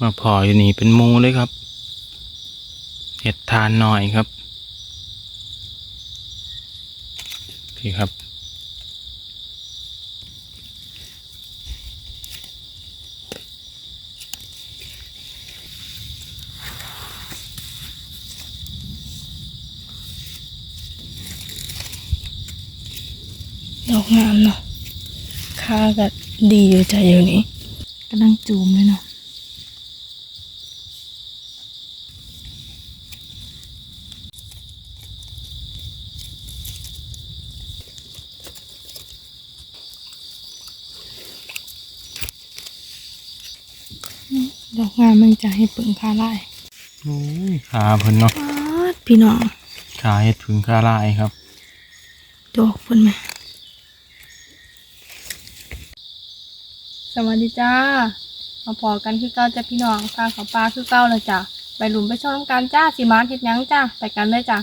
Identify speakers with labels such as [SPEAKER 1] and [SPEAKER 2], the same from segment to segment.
[SPEAKER 1] มาพออยู่นี่เป็นหมูเลยครับเห็ดทานหน่อยครับพี่ครับ
[SPEAKER 2] ดอกงามเนาะค่าก็ดีอยู่ใจอยู่นี้กำลังจูมเลยเนาะ ดอกงามมันจะให้ปึงคาไล่
[SPEAKER 1] โอ้ยขาเพิ่นเนาะ
[SPEAKER 2] ป๊าดพี่น้อง
[SPEAKER 1] ขาเห็ดผึ่งคาลายครับ
[SPEAKER 2] ดอกเพิ่นไหมสวัสดีจ้ามาพอกันคือเก้าจ้าพี่น้องทางเขาปลาคือเก้าเลยจ้ะไปหลุมไปช่องการจ้าสีมานเฮ็ดหยังจ้าไปกันเลยจ้ะ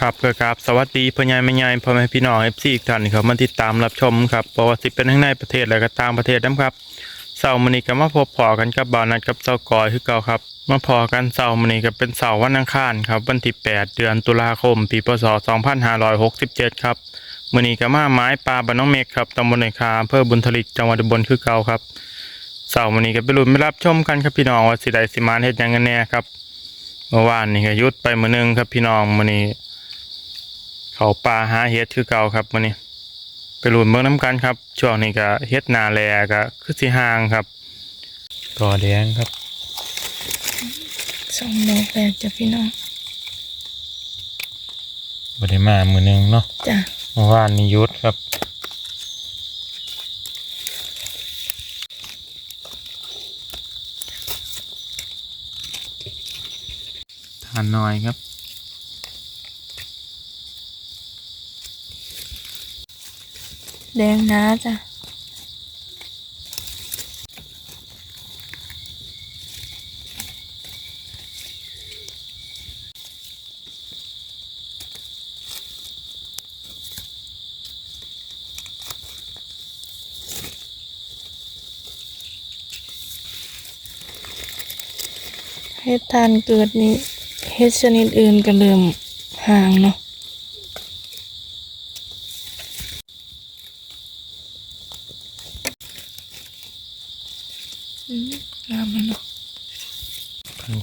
[SPEAKER 1] ครับเพื่อครับสวัสดีพ่อใหญ่แม่ใหญ่พ่อแม่พี่น้องเอฟซีอีกท่านครับมาติดตามรับชมครับเพระว่าสิเป็นทั้งในประเทศและก็ต่างประเทศนะครับเสาร์มื้อนี้ก็มาพบพอกันกับบ่าวนัดกับเสากอยคือเก่าครับมาพอกันเสาร์มื้อนี้ก็เป็นเสาร์วันอังคารครับวันที่ 8 เดือนตุลาคมปีพศ 2567 ครับมื้อนี้ก็มาไม้ปลาบ้านน้องเมฆครับตำบลในคาอำเภอบุญทลิกจังหวัดอุบลคือเก่าครับเสาร์มื้อนี้ก็ไปลุ้นไปรับชมกันครับพี่น้องว่าสิได้สิมานเฮ็ดหยังกันแน่ครับเมื่อวานนี่ก็ยุดไปมื้อนึงครับพี่น้องมื้อนี้ เขาปลาหาเฮ็ดคือเก่าครับมื้อนี้ไปลุ้นเบิ่งน้ำกันครับ ช่วงนี้ก็เฮ็ดนาแลก็คือสิห่างครับก่อแดงครับ
[SPEAKER 2] สองดอกแรกจ้ะพี่น้อง
[SPEAKER 1] บ่ได้มามื้อหนึงเนาะ
[SPEAKER 2] จ้ะ
[SPEAKER 1] เมื่อวานนี้หยุดครับทานน้อยครับ
[SPEAKER 2] แดงนะจ้ะเฮ็ดทานเกิดนี้เฮ็ดชนิดอื่นก็เริ่มห่างเนาะ อืมงามแล้วเนาะ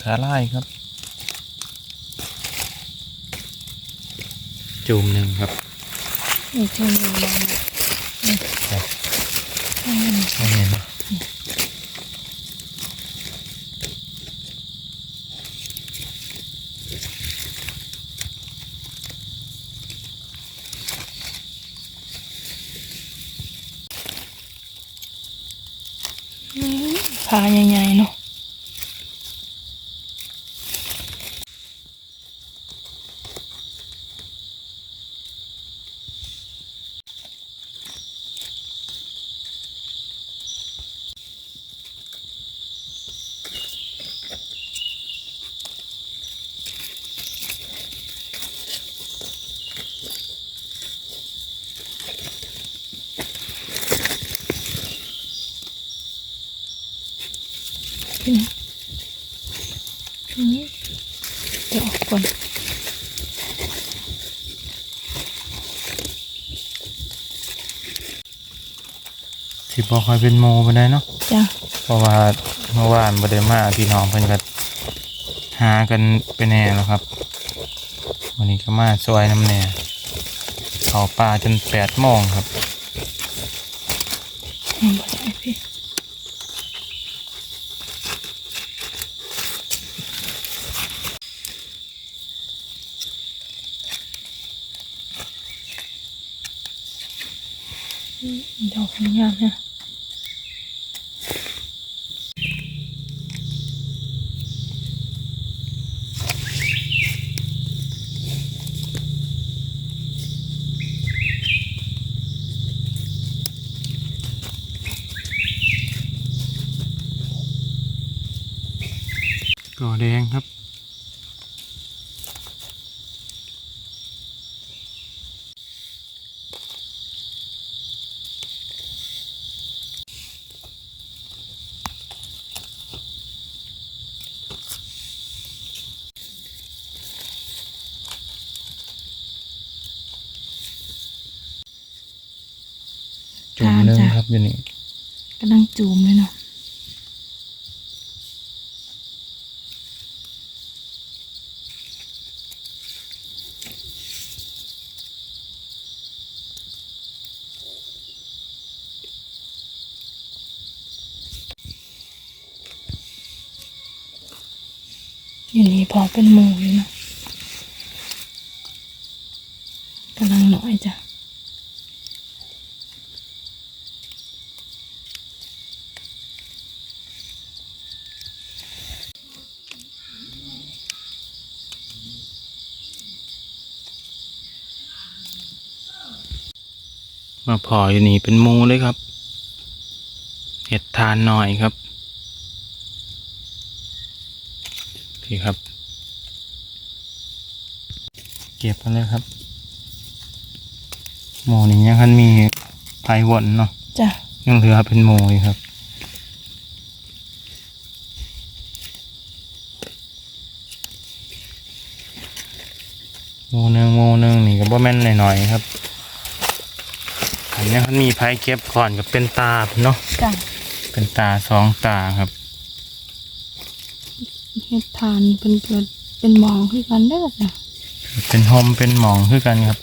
[SPEAKER 1] พันขาลายครับจูมหนึ่งครับ
[SPEAKER 2] อีกทีหนึ่งลอง
[SPEAKER 1] ครับ
[SPEAKER 2] ให้มัน
[SPEAKER 1] ไม่เห็นนะ
[SPEAKER 2] ขาใหญ่ๆเนาะ พี่นะอืมเดี๋ยวออกก่อน
[SPEAKER 1] สิบอกคอยเป็นโมไปได้เนาะ
[SPEAKER 2] จ้ะ
[SPEAKER 1] เพราะว่าเมื่อวานบ่ได้มาพี่น้องเพิ่นก็หากันไปแน่แล้วครับ วันนี้ก็มาช่วยน้ำแน่เขาป่าจนแปดโมงครับ
[SPEAKER 2] ก่
[SPEAKER 1] อแดงครับ
[SPEAKER 2] จุ่
[SPEAKER 1] มเนึงครับอยู่นี่
[SPEAKER 2] กำลังจูมเลยเนาะ อยู่นี่พอเป็นหมูอยู่นะกำลังน้อยจ้ะ
[SPEAKER 1] มาพออยู่นี่เป็นหมูเลยครับ เห็ดทานหน่อยครับ พี่ครับ เก็บมาเลยครับ หมูนี่ยังคันมีไผ่วนเนาะ
[SPEAKER 2] จ้ะ
[SPEAKER 1] ยังเหลือเป็นหมูอยู่ครับโมหนึ่งโมหนึ่งนี่ก็บ่แม่นหน่อยๆครับอันนี้มันมีไผ่เก็บก่อนกับเป็นตาเนาะ
[SPEAKER 2] จ้ะ
[SPEAKER 1] เป็นตาสองตาครับ
[SPEAKER 2] เฮ็ดทานเป็นเกิดเป็นหมองคือกันเด้อจ้ะ
[SPEAKER 1] เป็นโฮมเป็นหมองคือกันครับ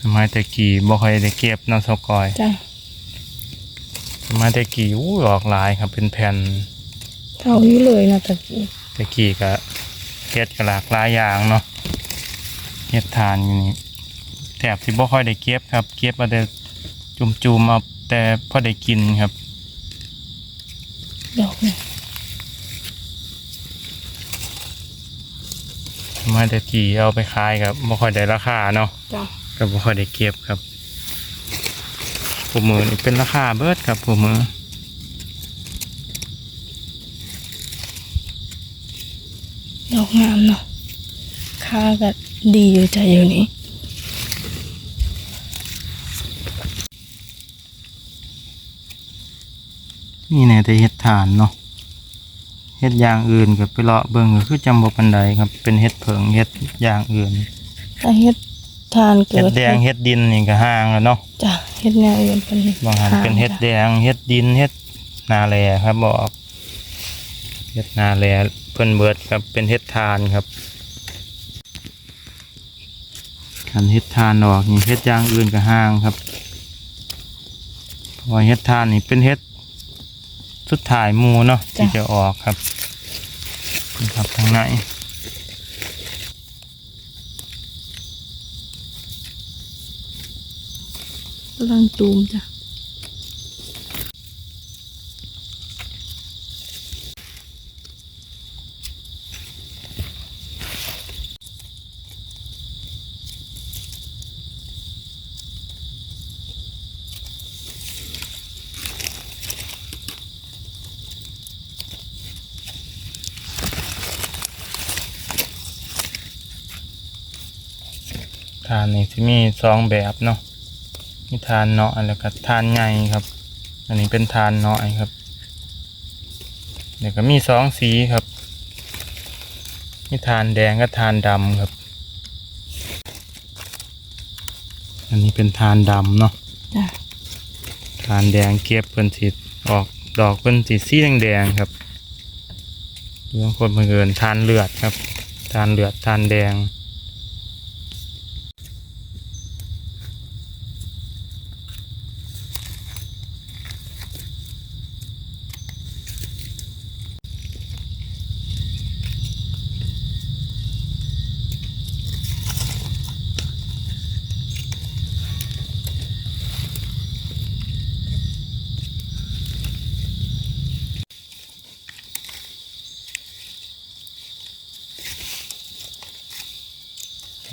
[SPEAKER 1] สมัยแต่กี้บ่ค่อยได้เก็บเนาะสกอย
[SPEAKER 2] จ้ะ
[SPEAKER 1] สมัยแต่กี้อู้ออกหลายครับ เป็นแผ่น
[SPEAKER 2] เท่าอยู่เลยนะตะกี้
[SPEAKER 1] แต่กี้ก็ เฮ็ดก็หลากหลายอย่างเนาะเฮ็ดทานอยู่นี่แถบสิบ่ค่อยได้เก็บครับ เก็บมาแต่จุ่มๆเอาแต่พอได้กินครับ
[SPEAKER 2] ดอกเนี่ย
[SPEAKER 1] สมัยแต่กี้เอาไปขายกับบ่ค่อยได้ราคาเนาะ
[SPEAKER 2] จ้ะ
[SPEAKER 1] ก็บ่ค่อยได้เก็บครับผู้มือนี่เป็นราคาเบิดครับผู้มือ
[SPEAKER 2] ดอกงามเนาะค่าก็ดีอยู่ใจอยู่นี่
[SPEAKER 1] นี่แน่แต่เฮ็ดทานเนาะเฮ็ดอย่างอื่นก็ไปเลาะเบิ่งก็คือจำบ่ปานใดครับ เป็นเฮ็ดเผิงเฮ็ดอย่างอื่น
[SPEAKER 2] ถ้าเฮ็ดทานเกิด
[SPEAKER 1] เฮ็ดแดงเฮ็ดดินนี่ก็ห่างแล้วเนาะ
[SPEAKER 2] จ้ะเฮ็ดแนวอื่นเป็น
[SPEAKER 1] บางหันเป็นเฮ็ดแดงเฮ็ดดินเฮ็ดนาแลครับบอกเฮ็ดนาแล พิ่นเบิดครับเป็นเฮ็ดทานครับการเฮ็ดทานออกนี่เฮ็ดอย่างอื่นก็ห่างครับเพราะว่าเฮ็ดทานนี่เป็นเฮ็ดสุดท้ายหมูเนาะที่จะออกครับนี่ครับทางใน
[SPEAKER 2] กำลังตูมจ้ะ
[SPEAKER 1] นนี่สิมีสองแบบเนาะมีทานเนาะแล้วก็ทานใหญ่ครับ อันนี้เป็นทานน้อยครับเดี๋ยวก็มีสองสีครับ มีทานแดงกับทานดำครับ อันนี้เป็นทานดำเนาะ
[SPEAKER 2] จ้ะ
[SPEAKER 1] ทานแดงเก็บเป็นสีออกดอกเป็นสีสีแดงๆครับบางคนเพิ่นทานเลือดครับ ทานเลือดทานแดง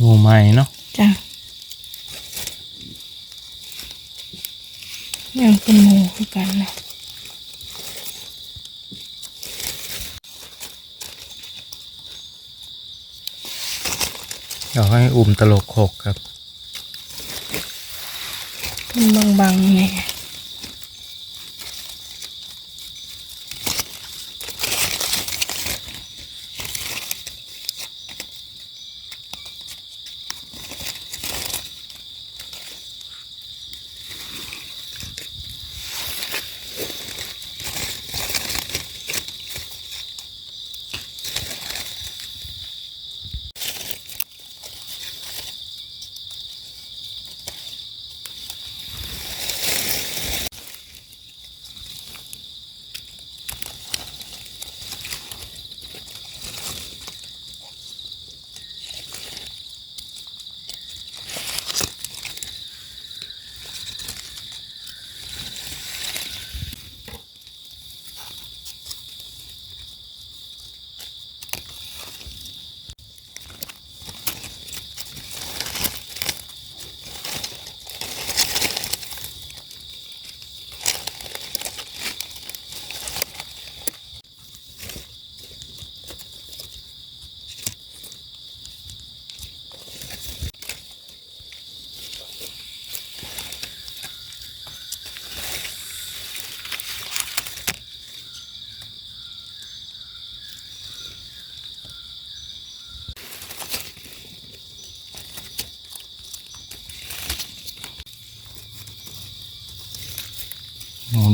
[SPEAKER 1] งูใหม่เนาะ
[SPEAKER 2] จ้ะยังเป็นหมูคือกันเนาะ
[SPEAKER 1] อยากให้อุ่มตลกหกครับ
[SPEAKER 2] เป็นบางๆแน่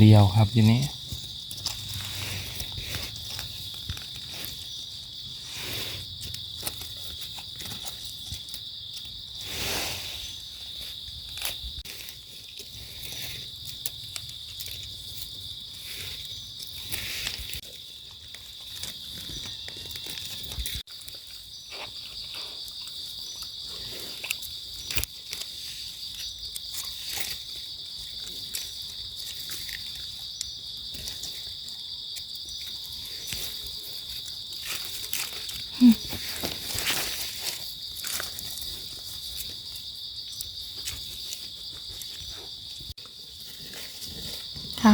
[SPEAKER 1] เดียวครับที่นี้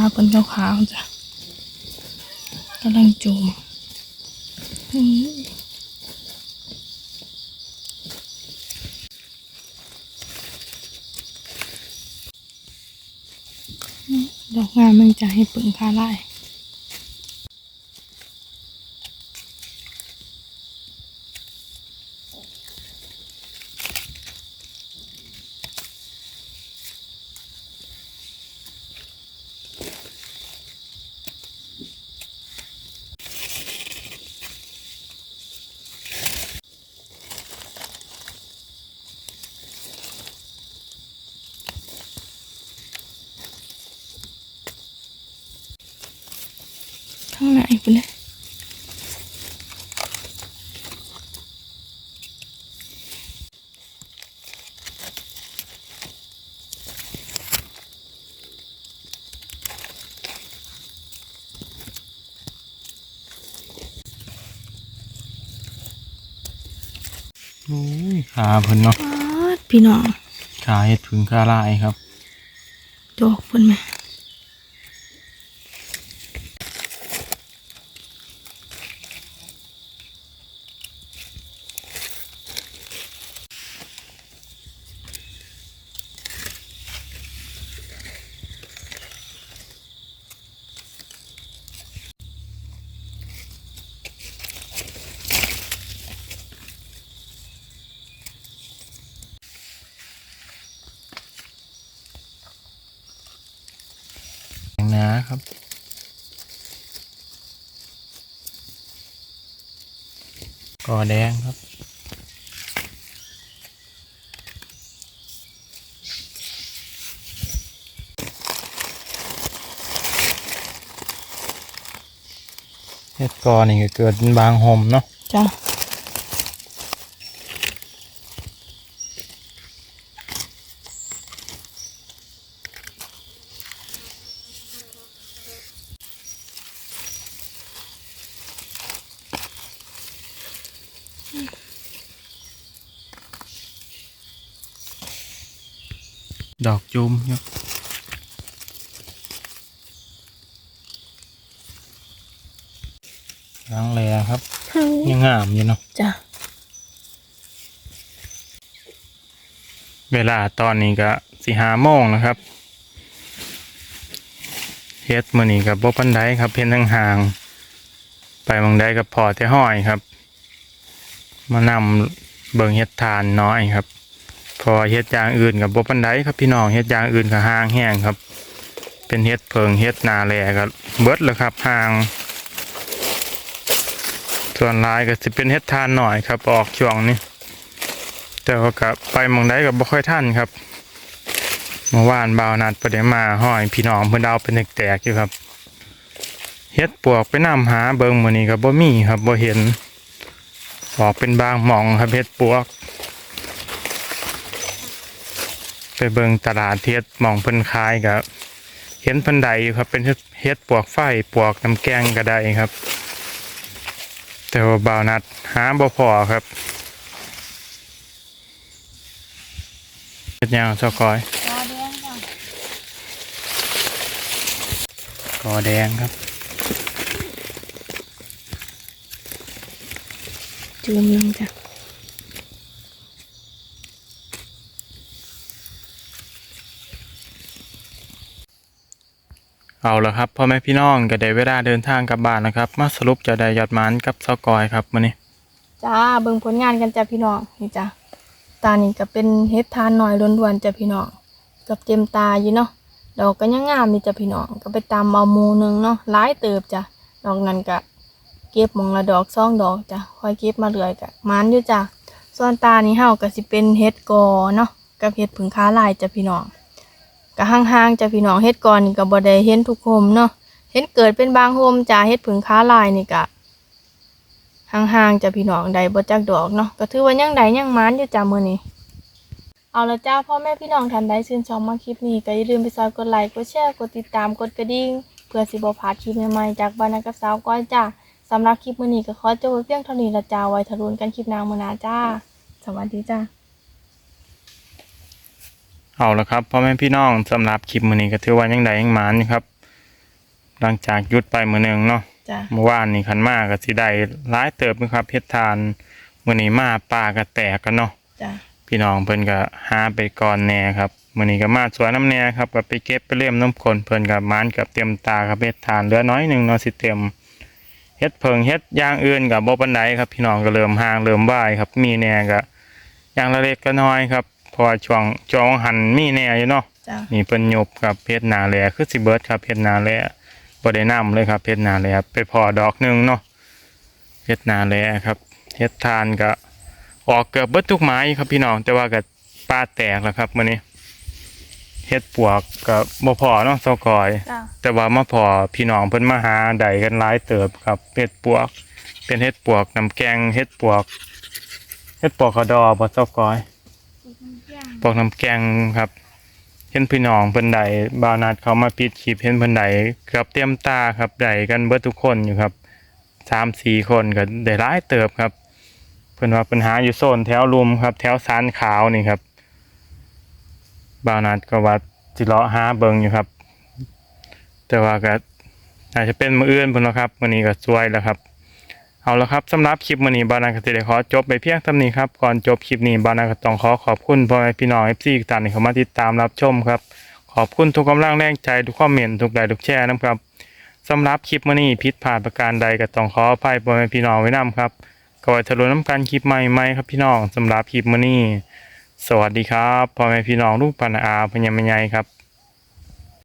[SPEAKER 2] ขาเป็นขาวๆจ้ะกำลังจูมอืมดอกงามมันจะให้ปึงคาไล่ ข้างในไปเลย
[SPEAKER 1] โอ้ยขาเพิ่นเนาะ
[SPEAKER 2] ป๊าดพี่น้อง
[SPEAKER 1] ขาเฮ็ดถึงขาลายครับ
[SPEAKER 2] ดอกเพิ่นไหม
[SPEAKER 1] นาครับกอแดงครับเฮ็ดกอนี่ก็เกิดเป็นบางห่มเนาะ
[SPEAKER 2] จ้ะ
[SPEAKER 1] จุมเนาะล้างแลครับ ยังงามอยู่เนาะ
[SPEAKER 2] จ้ะ
[SPEAKER 1] เวลาตอนนี้ก็สิหาโมงนะครับเฮ็ดมื้อนี้กับบ่ปันไดครับ เพิ่นทั้งห่างๆไปหมองใดก็พอแต่ห้อยครับ มานำเบิ่งเฮ็ดทานน้อยครับเพอเฮ็ดอย่างอื่นกับบ่ปันไดครับพี่น้องเฮ็ดอย่างอื่นก็ห่างแห้งครับ เป็นเฮ็ดเพิงเฮ็ดนาแลก็เบิดแล้วครับห่าง ส่วนลายก็สิเป็นเฮ็ดทานหน่อยครับออกช่วงนี้แต่ว่ากับไปมองได้กับบ่ค่อยทันครับเมื่อวานบ่าวนัดประเดี๋ยวมาห้อยพี่น้องเพิ่นเอาเป็นแตกๆอยู่ครับเฮ็ดปวกไปนำหาเบิงมื้อนี้ก็บ่มีครับบ่เห็นออกเป็นบางหม่องครับเฮ็ดปวก ไปเบิ่งตลาดเฮ็ดหม่องเพิ่นขายก็เห็นเพิ่นใดอยู่ครับ เป็นเฮ็ดเฮ็ดปวกไฟปวกน้ำแกงก็ได้ครับ แต่ว่าบ่าวนัดหาบ่พอครับเฮ็ดหยังเจ้ากอย
[SPEAKER 2] กอแดงจ้ะ
[SPEAKER 1] กอแดงครับ
[SPEAKER 2] จูมลงจ้ะ
[SPEAKER 1] เอาละครับพ่อแม่พี่น้องก็ได้เวลาเดินทางกลับบ้านนะครับ มาสรุปจะได้ยอดมันกับเจ้ากอยครับมื้อนี้
[SPEAKER 2] จ้าเบิ่งผลงานกันจ้ะพี่น้องนี่จ้ะตานี่ก็เป็นเฮ็ดทานหน่อยล้วนๆจ้ะพี่น้องกับเต็มตาอยู่เนาะดอกก็ยังงามนี่จ้ะพี่น้องก็ไปตำเอาหมูนึงเนาะหลายเติบจ้ะดอกนั้นก็เก็บมองละดอกสองดอกจ้ะค่อยเก็บมาเรื่อยก็มันอยู่จ้ะส่วนตานี่เฮาก็สิเป็นเฮ็ดกอเนาะกับเฮ็ดผึ่งค้าลายจ้ะพี่น้อง ก็ห่างๆจะพี่น้องเฮ็ดก่อนี่ก็บ่ได้เห็นทุกโฮมเนาะเห็นเกิดเป็นบางโฮมจ้ะเฮ็ดผึ่งค้าลายนี่ก็ห่างๆจะพี่น้องได้บ่จักดอกเนาะก็ถือว่ายังได้ยังมันอยู่จ้ะมื้อนี้เอาละจ้าพ่อแม่พี่น้องท่านใดชื่นชอบมาคลิปนี้ก็อย่าลืมไปซอยกดไลค์กดแชร์กดติดตามกดกระดิ่งเพื่อสิบ่พลาดคลิปใหม่ๆจากบ้านนักกับสาวก้อยจ้าสำหรับคลิปมื้อนี้ก็ขอจบไว้เพียงเท่านี้ละจ้าไว้ทะลุนกันคลิปหน้ามื้อหน้าจ้าสวัสดีจ้า
[SPEAKER 1] เอาละครับพ่อแม่พี่น้องสำหรับคลิปมื้อนี้ก็ถือว่ายังได้ยังหมานอยู่ครับ หลังจากหยุดไปมื้อหนึงเนาะ
[SPEAKER 2] จ้า
[SPEAKER 1] เมื่อวานนี่คันมาก็สิได้หลายเติบอยู่ครับเฮ็ดทานมื้อนี้มาป่าก็แตกกันเนาะ
[SPEAKER 2] จ้า
[SPEAKER 1] พี่น้องเพิ่นก็หาไปก่อนแหน่ครับมื้อนี้ก็มาสวนน้ำแหน่ครับก็ไปเก็บไปเล่ยมน้ำคนเพิ่นก็มานกับเต็มตาครับเฮ็ดทานเหลือน้อยหนึงเนาะสิเต็มเฮ็ดเพิงเฮ็ดอย่างอื่นก็บ่ปานใดครับ พี่น้องก็เริ่มห่างเริ่มว่ายครับ มีแหน่ก็อย่างละเล็กก็น้อยครับเพ ราะว่าช่วงช่วงหันมีแหน่อยู่เนาะ
[SPEAKER 2] จ้า
[SPEAKER 1] นี่เพิ่นยบกับเพชรนาแลคือสิเบิดครับเพชรนาแลบ่ได้นํเลยครับเพชรนาแลไปพอดอกหนึงเนาะเพชรนาแลครับเฮ็ดทานก็ออกเกือบเบิดทุกไม้ครับพี่น้องแต่ว่าก็ปลาแตกแล้วครับมื้อนี้เฮ็ดปวกก็บ่พอเนาะเซากอย
[SPEAKER 2] จ้า
[SPEAKER 1] แต่ว่ามาพอพี่น้องเพิ่นมาหาได้กันหลายเติบครับเฮ็ดปวก เป็นเฮ็ดปวกน้ำแกงเฮ็ดปวกเฮ็ดปวกกระดอบ่เซากอย ปอกน้ำแกงครับเห็นพี่น้องเพิ่นใดบาวนัดเขามาปิดคลิปเห็นเพิ่นใดเกือบเตรียมตาครับใดกันเบิดทุกคนอยู่ครับสามสี่คนก็ได้ร้ายเติบครับ เพิ่นว่าปัญหาอยู่โซนแถวลุมครับ แถวสานขาวนี่ครับบาวนัดก็ว่าสิเลาะหาเบิงอยู่ครับ แต่ว่าก็อาจจะเป็นมืออื่นเพิ่นเนะครับมื้อนี้ก็สวยแล้วครับ เอาละครับสำหรับคลิปมื้อนี้บานาก็สิได้ขอจบไปเพียงเท่านี้ครับก่อนจบคลิปนี้บานาก็ต้องขอขอบคุณพ่อแม่พี่น้อง FC ทุกท่านที่เข้ามาติดตามรับชมครับขอบคุณทุกกำลังแรงใจทุกคอมเมนต์ทุกไลค์ทุกแชร์นะครับสำหรับคลิปมื้อนี้ผิดพลาดประการใดก็ต้องขออภัยพ่อแม่พี่น้องไว้นํครับก็ไว้ทะลุน้ำกันคลิปใหม่ๆครับพี่น้องสำหรับคลิปมื้อนี้สวัสดีครับพ่อแม่พี่น้องลูกปานอาพญามใหญ่ครับ